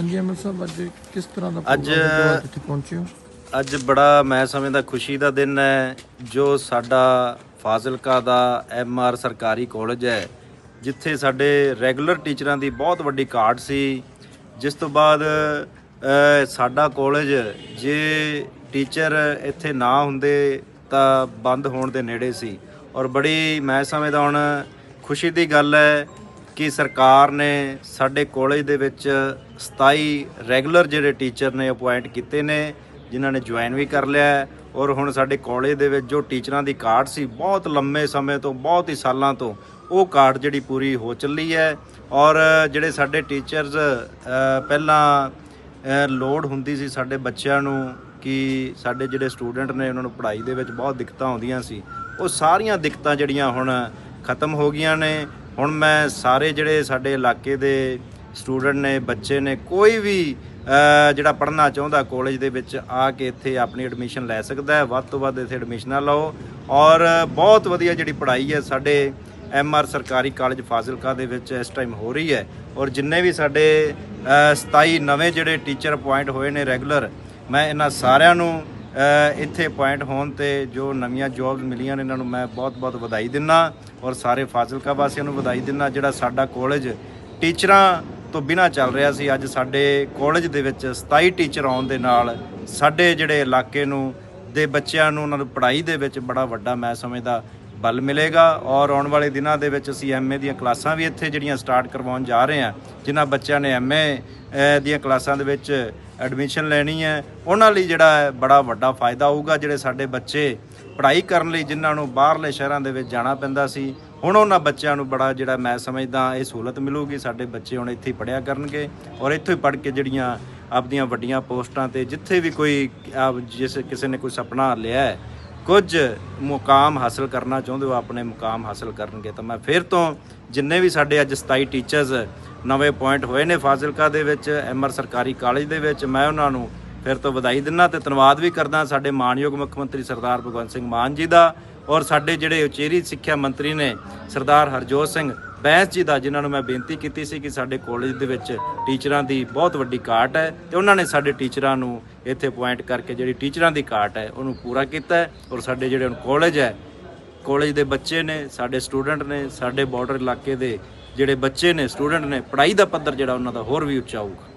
ਹਾਂਜੀ ਅਮਰ ਸਾਹਿਬ ਅੱਜ ਕਿਸ ਤਰ੍ਹਾਂ ਦਾ ਅੱਜ- ਇੱਥੇ ਪਹੁੰਚੇ ਹੋ? ਅੱਜ ਬੜਾ ਮੈਂ ਸਮਝਦਾ ਖੁਸ਼ੀ ਦਾ ਦਿਨ ਹੈ ਜੋ ਸਾਡਾ ਫਾਜ਼ਿਲਕਾ ਦਾ ਐਮਆਰ ਸਰਕਾਰੀ ਕਾਲਜ ਹੈ ਜਿੱਥੇ ਸਾਡੇ ਰੈਗੂਲਰ ਟੀਚਰਾਂ ਦੀ ਬਹੁਤ ਵੱਡੀ ਘਾਟ ਸੀ। ਜਿਸ ਤੋਂ ਬਾਅਦ ਸਾਡਾ ਕਾਲਜ ਜੇ ਟੀਚਰ ਇੱਥੇ ਨਾ ਹੁੰਦੇ ਤਾਂ ਬੰਦ ਹੋਣ ਦੇ ਨੇੜੇ ਸੀ। ਔਰ ਬੜੀ ਮੈਂ ਸਮਝਦਾ ਹੁਣ ਖੁਸ਼ੀ ਦੀ ਗੱਲ ਹੈ ਕਿ ਸਰਕਾਰ ਨੇ ਸਾਡੇ ਕਾਲਜ ਦੇ ਵਿੱਚ 27 ਰੈਗੂਲਰ ਜਿਹੜੇ ਟੀਚਰ ਨੇ ਅਪਾਇੰਟ ਕੀਤੇ ਨੇ ਜਿਨ੍ਹਾਂ ਨੇ ਜੁਆਇਨ ਵੀ ਕਰ ਲਿਆ ਔਰ ਹੁਣ ਸਾਡੇ ਕਾਲਜ ਦੇ ਵਿੱਚ ਜੋ ਟੀਚਰਾਂ ਦੀ ਕਾਰਡ ਸੀ ਬਹੁਤ ਲੰਮੇ ਸਮੇਂ ਤੋਂ ਬਹੁਤ ਹੀ ਸਾਲਾਂ ਤੋਂ ਉਹ ਕਾਰਡ ਜਿਹੜੀ ਪੂਰੀ ਹੋ ਚੱਲੀ ਹੈ ਔਰ ਜਿਹੜੇ ਸਾਡੇ ਟੀਚਰਸ ਪਹਿਲਾਂ ਅ, ਲੋੜ ਹੁੰਦੀ ਸੀ ਸਾਡੇ ਬੱਚਿਆਂ ਨੂੰ ਕਿ ਸਾਡੇ ਜਿਹੜੇ ਸਟੂਡੈਂਟ ਨੇ ਉਹਨਾਂ ਨੂੰ ਪੜ੍ਹਾਈ ਦੇ ਵਿੱਚ ਬਹੁਤ ਦਿੱਕਤਾਂ ਆਉਂਦੀਆਂ ਸੀ ਉਹ ਸਾਰੀਆਂ ਦਿੱਕਤਾਂ ਜਿਹੜੀਆਂ ਹੁਣ ਖਤਮ ਹੋ ਗਈਆਂ ਨੇ ਹੁਣ ਮੈਂ ਸਾਰੇ ਜਿਹੜੇ ਸਾਡੇ ਇਲਾਕੇ ਦੇ ਸਟੂਡੈਂਟ ਨੇ ਬੱਚੇ ਨੇ ਕੋਈ ਵੀ ਜਿਹੜਾ ਪੜ੍ਹਨਾ ਚਾਹੁੰਦਾ ਕਾਲਜ ਦੇ ਵਿੱਚ ਆ ਕੇ ਇੱਥੇ ਆਪਣੀ ਐਡਮਿਸ਼ਨ ਲੈ ਸਕਦਾ ਹੈ। ਵੱਧ ਤੋਂ ਵੱਧ ਇੱਥੇ ਐਡਮਿਸ਼ਨਾਂ ਲਓ। ਔਰ ਬਹੁਤ ਵਧੀਆ ਜਿਹੜੀ ਪੜ੍ਹਾਈ ਹੈ ਸਾਡੇ ਐਮਆਰ ਸਰਕਾਰੀ ਕਾਲਜ ਫਾਜ਼ਿਲਕਾ ਦੇ ਵਿੱਚ ਇਸ ਟਾਈਮ ਹੋ ਰਹੀ ਹੈ। ਔਰ ਜਿੰਨੇ ਵੀ ਸਾਡੇ ਅ, 27 ਨਵੇਂ ਜਿਹੜੇ ਟੀਚਰ ਅਪਾਇੰਟ ਹੋਏ ਨੇ ਰੈਗੂਲਰ ਮੈਂ ਇਹਨਾਂ ਸਾਰਿਆਂ ਨੂੰ ਇੱਥੇ ਅਪਾਇੰਟ ਹੋਣ ਤੇ ਜੋ ਨਵੀਆਂ ਜੌਬਸ ਮਿਲੀਆਂ ਨੇ ਇਹਨਾਂ ਨੂੰ ਮੈਂ ਬਹੁਤ-ਬਹੁਤ ਵਧਾਈ ਦਿੰਨਾ ਔਰ ਸਾਰੇ ਫਾਜ਼ਿਲਕਾ ਵਾਸੀਆਂ ਨੂੰ ਵਧਾਈ ਦਿੰਨਾ, ਜਿਹੜਾ ਸਾਡਾ ਕਾਲਜ ਟੀਚਰਾਂ ਤੋਂ ਬਿਨਾਂ ਚੱਲ ਰਿਹਾ ਸੀ, ਅੱਜ ਸਾਡੇ ਕਾਲਜ ਦੇ ਵਿੱਚ 27 ਟੀਚਰ ਆਉਣ ਦੇ ਨਾਲ ਸਾਡੇ ਜਿਹੜੇ ਇਲਾਕੇ ਨੂੰ ਦੇ ਬੱਚਿਆਂ ਨੂੰ, ਉਹਨਾਂ ਨੂੰ ਪੜ੍ਹਾਈ ਦੇ ਵਿੱਚ ਬੜਾ ਵੱਡਾ ਮੈਂ ਸਮਝਦਾ ਬਲ ਮਿਲੇਗਾ ਔਰ ਆਉਣ ਵਾਲੇ ਦਿਨਾਂ ਦੇ ਵਿੱਚ ਅਸੀਂ ਐਮਏ ਦੀਆਂ ਕਲਾਸਾਂ ਵੀ ਇੱਥੇ ਜਿਹੜੀਆਂ ਸਟਾਰਟ ਕਰਵਾਉਣ ਜਾ ਰਹੇ ਹਾਂ, ਜਿਨ੍ਹਾਂ ਬੱਚਿਆਂ ਨੇ ਐਮਏ ਦੀਆਂ ਕਲਾਸਾਂ ਦੇ ਵਿੱਚ ਐਡਮਿਸ਼ਨ ਲੈਣੀ ਹੈ। ਉਹਨਾਂ ਲਈ ਜਿਹੜਾ ਹੈ ਬੜਾ ਵੱਡਾ ਫਾਇਦਾ ਹੋਊਗਾ, ਜਿਹੜੇ ਸਾਡੇ ਬੱਚੇ ਪੜ੍ਹਾਈ ਕਰਨ ਲਈ ਜਿਨ੍ਹਾਂ ਨੂੰ ਬਾਹਰਲੇ ਸ਼ਹਿਰਾਂ ਦੇ ਵਿੱਚ ਜਾਣਾ ਪੈਂਦਾ ਸੀ। ਹੁਣ ਉਹਨਾਂ ਬੱਚਿਆਂ ਨੂੰ ਬੜਾ ਜਿਹੜਾ ਮੈਂ ਸਮਝਦਾ, ਇਹ ਸਹੂਲਤ ਮਿਲੂਗੀ। ਸਾਡੇ ਬੱਚੇ ਹੁਣ ਇੱਥੇ ਹੀ ਪੜ੍ਹਿਆ ਕਰਨਗੇ ਔਰ ਇੱਥੋਂ ਹੀ ਪੜ੍ਹ ਕੇ ਜਿਹੜੀਆਂ ਆਪਦੀਆਂ ਵੱਡੀਆਂ ਪੋਸਟਾਂ ਤੇ ਜਿੱਥੇ ਵੀ ਕੋਈ ਆਪ ਜਿਸ ਕਿਸੇ ਨੇ ਕੋਈ ਸੁਪਨਾ ਲਿਆ ਹੈ ਕੁਝ ਮੁਕਾਮ ਹਾਸਲ ਕਰਨਾ ਚਾਹੁੰਦੇ ਹੋ, ਆਪਣੇ ਮੁਕਾਮ ਹਾਸਲ ਕਰਨਗੇ, ਤਾਂ ਮੈਂ ਫਿਰ ਤੋਂ ਜਿੰਨੇ ਵੀ ਸਾਡੇ ਅੱਜ 27 ਟੀਚਰਸ ਨਵੇਂ ਪੁਆਇੰਟ ਹੋਏ ਨੇ ਫਾਜ਼ਿਲਕਾ ਦੇ ਵਿੱਚ, ਐਮਆਰ ਸਰਕਾਰੀ ਕਾਲਜ ਦੇ ਵਿੱਚ, ਮੈਂ ਉਹਨਾਂ ਨੂੰ ਫਿਰ ਤੋਂ ਵਧਾਈ ਦਿੰਦਾ ਤੇ ਧੰਨਵਾਦ ਵੀ ਕਰਦਾ ਸਾਡੇ ਮਾਨਯੋਗ ਮੁੱਖ ਮੰਤਰੀ ਸਰਦਾਰ ਭਗਵੰਤ ਸਿੰਘ ਮਾਨ ਜੀ ਦਾ ਔਰ ਸਾਡੇ ਜਿਹੜੇ ਉਚੇਰੀ ਸਿੱਖਿਆ ਮੰਤਰੀ ਨੇ ਸਰਦਾਰ ਹਰਜੋਤ ਸਿੰਘ ਬੈਂਸ ਜੀ ਦਾ ਜਿਨ੍ਹਾਂ ਨੂੰ ਮੈਂ ਬੇਨਤੀ ਕੀਤੀ ਸੀ ਕਿ ਸਾਡੇ ਕਾਲਜ ਦੇ ਵਿੱਚ ਟੀਚਰਾਂ ਦੀ ਬਹੁਤ ਵੱਡੀ ਘਾਟ ਹੈ ਤੇ ਉਹਨਾਂ ਨੇ ਸਾਡੇ ਟੀਚਰਾਂ ਨੂੰ ਇੱਥੇ ਅਪਾਇੰਟ ਕਰਕੇ ਜਿਹੜੀ ਟੀਚਰਾਂ ਦੀ ਘਾਟ ਹੈ, ਉਹਨੂੰ ਪੂਰਾ ਕੀਤਾ ਔਰ ਸਾਡੇ ਜਿਹੜੇ ਹੁਣ ਕਾਲਜ ਹੈ ਕਾਲਜ ਦੇ ਬੱਚੇ ਨੇ, ਸਾਡੇ ਸਟੂਡੈਂਟ ਨੇ, ਸਾਡੇ ਬਾਰਡਰ ਇਲਾਕੇ ਦੇ ਜਿਹੜੇ ਬੱਚੇ ਨੇ ਸਟੂਡੈਂਟ ਨੇ, ਪੜ੍ਹਾਈ ਦਾ ਪੱਧਰ ਜਿਹੜਾ ਉਹਨਾਂ ਦਾ ਹੋਰ ਵੀ ਉੱਚਾ ਹੋਊਗਾ।